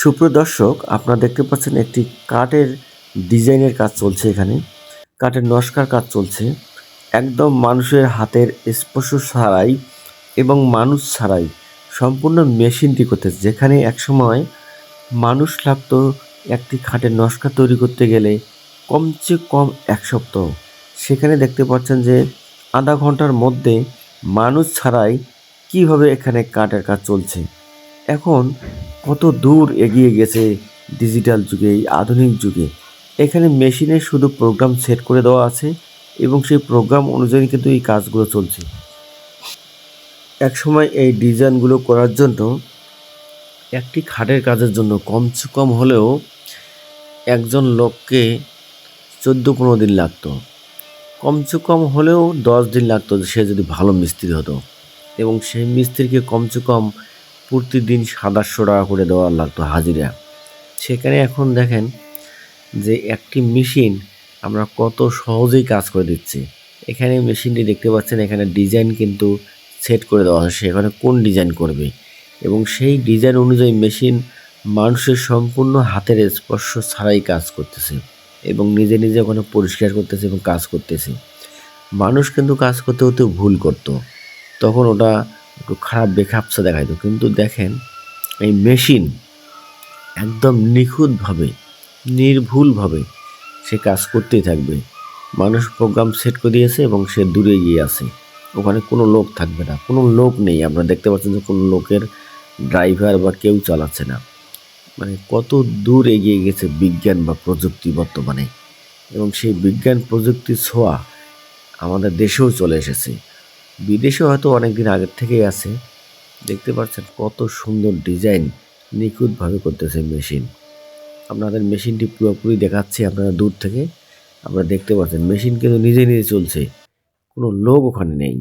সুপ্রিয় দর্শক, আপনারা দেখতে পাচ্ছেন একটি কাঠের ডিজাইনের কাজ চলছে এখানে। কাঠের নস্কার কাজ চলছে। একদম মানুষের হাতের স্পর্শ ছাড়াই এবং মানুষ ছাড়াই সম্পূর্ণ মেশিনটি করতেছে। যেখানে একসময় মানুষ লাগতো একটি খাটের নস্কা তৈরি করতে গেলে কমচে কম এক সপ্তাহ। সেখানে দেখতে পাচ্ছেন যে আধা ঘণ্টার মধ্যে মানুষ ছাড়াই কীভাবে এখানে কাঠের কাজ চলছে। এখন কত দূর এগিয়ে গেছে ডিজিটাল যুগে, এই আধুনিক যুগে। এখানে মেশিনে শুধু প্রোগ্রাম সেট করে দেওয়া আছে এবং সেই প্রোগ্রাম অনুযায়ী কিন্তু এই কাজগুলো চলছে। এক সময় এই ডিজাইনগুলো করার জন্য একটি খাটের কাজের জন্য কমসে কম হলেও একজন লোককে চোদ্দ পনেরো দিন লাগতো। কমসে কম হলেও দশ দিন লাগতো সে যদি ভালো মিস্ত্রি হতো। এবং সেই মিস্ত্রিকে কমসে কম প্রতিদিন সাতাশশো টাকা করে দেওয়া লাগতো হাজিরা। সেখানে এখন দেখেন যে একটি মেশিন আমরা কত সহজেই কাজ করে দিচ্ছি। এখানে মেশিনটি দেখতে পাচ্ছেন, এখানে ডিজাইন কিন্তু সেট করে দেওয়া আছে সেখানে কোন ডিজাইন করবে? এবং সেই ডিজাইন অনুযায়ী মেশিন মানুষের সম্পূর্ণ হাতের স্পর্শ ছাড়াই কাজ করতেছে এবং নিজে নিজে ওখানে পরিষ্কার করতেছে এবং কাজ করতেছে। মানুষ কিন্তু কাজ করতে হতে ভুল করতো। তখন ওটা একটু খারাপ বেখাপসা দেখাইতো। কিন্তু দেখেন, এই মেশিন একদম নিখুঁতভাবে, নির্ভুলভাবে সে কাজ করতেই থাকবে। মানুষ প্রোগ্রাম সেট করে দিয়েছে এবং সে দূরে গিয়ে আছে। ওখানে কোনো লোক থাকবে না। কোনো লোক নেই। আমরা দেখতে পাচ্ছেন যে কোনো লোকের ড্রাইভার বা কেউ চালাচ্ছে না। মানে কত দূর এগিয়ে গেছে বিজ্ঞান বা প্রযুক্তি বর্তমানে। এবং সেই বিজ্ঞান প্রযুক্তির ছোঁয়া আমাদের দেশেও চলে এসেছে। বিদেশে হয়তো অনেক দিন আগের থেকেই আছে। দেখতে পাচ্ছেন কত সুন্দর ডিজাইন নিখুঁতভাবে করতেছে মেশিন। আপনাদের মেশিনটি পুরোপুরি দেখাচ্ছি আপনারা দূর থেকে। আপনারা দেখতে পাচ্ছেন মেশিন কিন্তু নিজে নিজে চলছে। কোনো লোক ওখানে নেই।